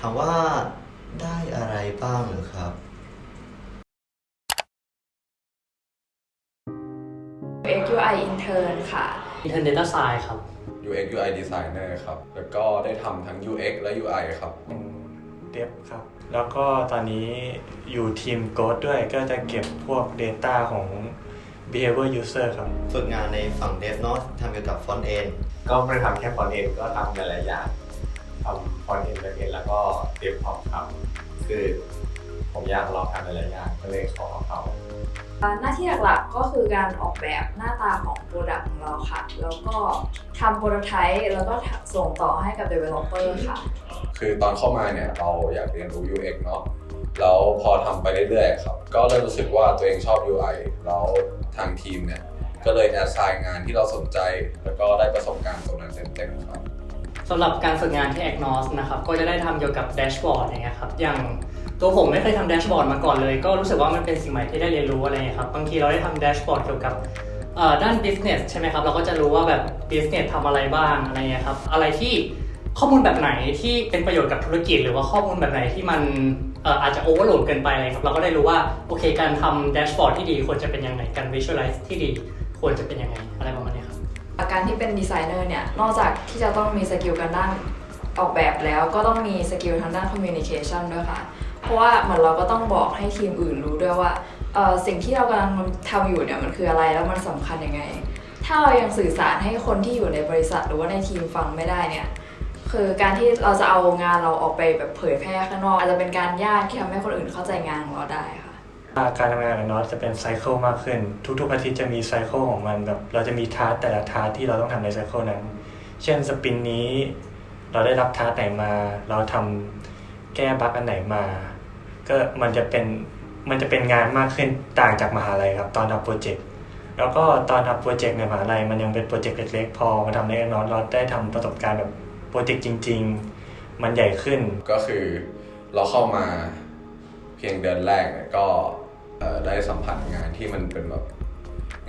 ถามว่าได้อะไรบ้างเหรือครับ UI intern ค่ะ Intern Data Science ครับ UX UI Designer ครับ แล้วก็ได้ทำทั้ง UX และ UI ครับ เป็นเดฟครับ แล้วก็ตอนนี้อยู่ทีมโกดด้วยก็จะเก็บพวก Data ของ behavior user ครับ ฝึกงานในฝั่ง Dev เนาะทำเกี่ยวกับ Front End ก็ไม่ได้ทำแค่ฟอนต์เอนก็ทำหลายๆอย่างทำ ฟอนต์เอนแบ็กเอนแล้วก็เดฟท็อปครับคือผมอยากลองทำหลายๆอย่างก็เลยขอเขาหน้าที่หลักๆก็คือการออกแบบหน้าตาของ Product ของเราค่ะ แล้วก็ทำโปรโตไทป์แล้วก็ส่งต่อให้กับ Developer ค่ะ คือตอนเข้ามาเนี่ยเราอยากเรียนรู้ UX เนาะแล้วพอทำไปเรื่อยๆครับ ก็เริ่มรู้สึกว่าตัวเองชอบ UI แล้วทางทีมเนี่ย ก็เลยแอดไซน์งานที่เราสนใจ แล้วก็ได้ประสบการณ์ตรงนั้นเต็มๆครับ สำหรับการฝึกงานที่ Agnos นะครับก็จะได้ทำเกี่ยวกับแดชบอร์ดอย่างเงี้ยครับอย่างตัวผมไม่เคยทำแดชบอร์ดมาก่อนเลย ก็รู้สึกว่ามันเป็นสิ่งใหม่ที่ได้เรียนรู้อะไรเงี้ยครับบางทีเราได้ทำแดชบอร์ดเกี่ยวกับด้าน business ใช่ไหมครับเราก็จะรู้ว่าแบบ business ทำอะไรบ้างอะไรเงี้ยครับอะไรที่ข้อมูลแบบไหนที่เป็นประโยชน์กับธุรกิจ หรือว่าข้อมูลแบบไหนที่มันอาจจะ overload เกินไปอะไรครับเราก็ได้รู้ว่าโอเคการทำแดชบอร์ดที่ดีควรจะเป็นยังไงการ visualize ที่ดีควรจะเป็นยังไงอะไรประมาณนี้ครับ อาการที่เป็นดีไซเนอร์เนี่ย นอกจากที่จะต้องมีสกิลกันด้านออกแบบแล้วก็ต้องมีสกิลทางด้านคอมมิวนิเคชันด้วยค่ะ เพราะว่าเหมือนเราก็ต้องบอกให้ทีมอื่นรู้ด้วยว่าสิ่งที่เรากำลังทำอยู่เนี่ยมันคืออะไรแล้วมันสำคัญยังไง ถ้าเรายังสื่อสารให้คนที่อยู่ในบริษัทหรือว่าในทีมฟังไม่ได้เนี่ยคือการที่เราจะเอางานเราออกไปแบบเผยแพร่ข้างนอกอาจจะเป็นการยากที่ทำให้คนอื่นเข้าใจงานของเราได้ค่ะ การทำงานกับนอตจะเป็นไซเคิลมากขึ้น ทุกๆอาทิตย์จะมีไซเคิลของมันแบบเราจะมีทาร์แต่ละทาร์ที่เราต้องทำในไซเคิลนั้น เช่นสปินนี้ เราได้รับทาร์ไหนมา เราทำแก้บั๊กอันไหนมา ก็มันจะเป็นมันจะเป็นงานมากขึ้นต่างจากมหาลัยครับตอนทำโปรเจกต์แล้วก็ตอนทำโปรเจกต์ในมหาลัยมันยังเป็นโปรเจกต์เล็กๆพอมาทำในนอตเราได้ทำประสบการณ์แบบโปรเจกต์จริง ๆ มันใหญ่ขึ้นก็คือเราเข้ามาเพียงเดือนแรกเนี่ยก็ ได้สัมผัสงานที่มันเป็นแบบ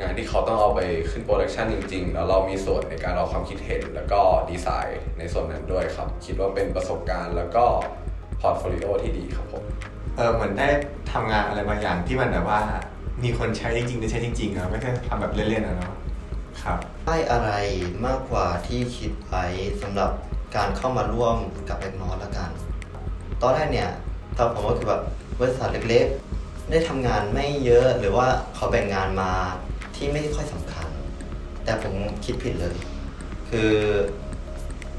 งานที่เขาต้องเอาไปขึ้นโปรดักชันจริงๆ แล้วเรามีส่วนในการเอาความคิดเห็นแล้วก็ดีไซน์ในส่วนนั้นด้วยครับ คิดว่าเป็นประสบการณ์แล้วก็พอร์ตโฟลิโอที่ดีครับผมเออเหมือนได้ทำงานอะไรบางอย่างที่มันแบบว่า มีคนใช้จริงๆได้ใช้จริงๆอะไม่ใช่ทำแบบเล่นๆอะเนาะครับได้อะไรมากกว่าที่คิดไว้สำหรับการเข้ามาร่วมกับแอกนอตละกัน ตอนแรกเนี่ยตอนผมก็คือแบบบริษัทเล็กๆ ได้ทำงานไม่เยอะหรือว่าเขาแบ่งงานมาที่ไม่ค่อยสำคัญ แต่ผมคิดผิดเลย คือ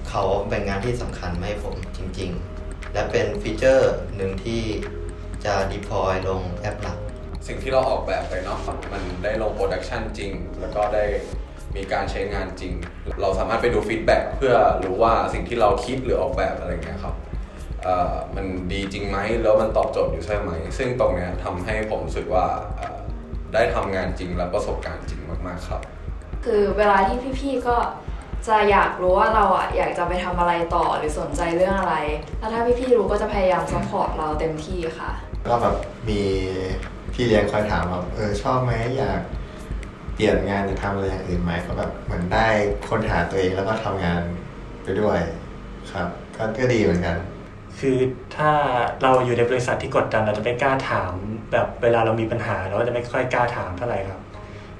เขาแบ่งงานที่สำคัญมาให้ผมจริง ๆ และเป็นฟีเจอร์หนึ่งที่จะ deploy ลงแอปหลัก สิ่งที่เราออกแบบไปเนาะมันได้ลงโปรดักชันจริง แล้วก็ได้มีการใช้งานจริง เราสามารถไปดูฟีดแบ็กเพื่อรู้ว่าสิ่งที่เราคิดหรือออกแบบอะไรเงี้ยครับ มันดีจริงไหมแล้วมันตอบโจทย์อยู่ใช่ไหม ซึ่งตรงเนี้ยทำให้ผมรู้สึกว่าเอ่อได้ทำงานจริงและประสบการณ์จริงมากๆครับ คือเวลาที่พี่ๆก็จะอยากรู้ว่าเราอะอยากจะไปทำอะไรต่อหรือสนใจเรื่องอะไร แล้วถ้าพี่ๆรู้ก็จะพยายามซัพพอร์ตเราเต็มที่ค่ะ ก็แบบมีพี่เลี้ยงคอยถามแบบเออชอบไหมอยากเปลี่ยนงานหรือทำอะไรอย่างอื่นไหมก็แบบเหมือนได้ค้นหาตัวเองแล้วก็ทำงานไปด้วยครับ ก็ก็ดีเหมือนกัน คือถ้าเราอยู่ในบริษัทที่กดดันเราจะไม่กล้าถาม แบบเวลาเรามีปัญหาเราก็จะไม่ค่อยกล้าถามเท่าไหร่ครับ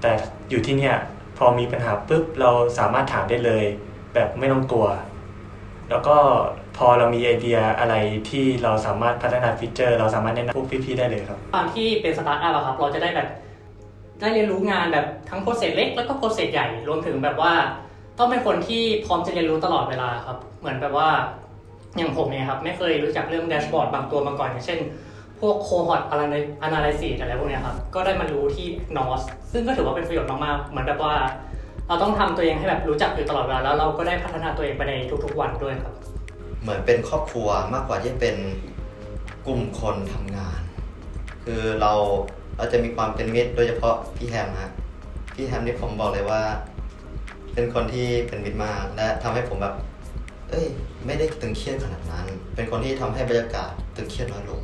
แต่อยู่ที่เนี่ยพอมีปัญหาปุ๊บเราสามารถถามได้เลย แบบไม่ต้องกลัว แล้วก็พอเรามีไอเดียอะไรที่เราสามารถพัฒนาฟีเจอร์ เราสามารถแนะนำพวกพี่ๆได้เลยครับตอนที่เป็นสตาร์ทอัพอะครับเราจะได้แบบได้เรียนรู้งานแบบทั้งโปรเซสเล็กแล้วก็โปรเซสใหญ่รวมถึงแบบว่า ต้องเป็นคนที่พร้อมจะเรียนรู้ตลอดเวลาครับ เหมือนแบบว่า อย่างผมเนี่ยครับไม่เคยรู้จักเรื่องแดชบอร์ดบางตัวมาก่อนอย่างเช่น พวกโคฮอตอะนาลิซิสอะไรพวกเนี้ยครับก็ได้มารู้ที่ NOS ซึ่งก็ถือว่าเป็นประโยชน์มากๆเหมือนแบบว่า เราต้องทำตัวเองให้แบบรู้จักอยู่ตลอดเวลาแล้วเราก็ได้พัฒนาตัวเองไปในทุกๆวันด้วยครับ เหมือนเป็นครอบครัวมากกว่าที่เป็นกลุ่มคนทำงาน คือเราเราจะมีความเป็นมิตรโดยเฉพาะพี่แฮมฮะพี่แฮมนี่ผมบอกเลยว่า เป็นคนที่เป็นมิตรมากและทำให้ผมแบบ เอ้ย ไม่ได้ตึงเครียดขนาดนั้น เป็นคนที่ทำให้บรรยากาศตึงเครียดน้อยลง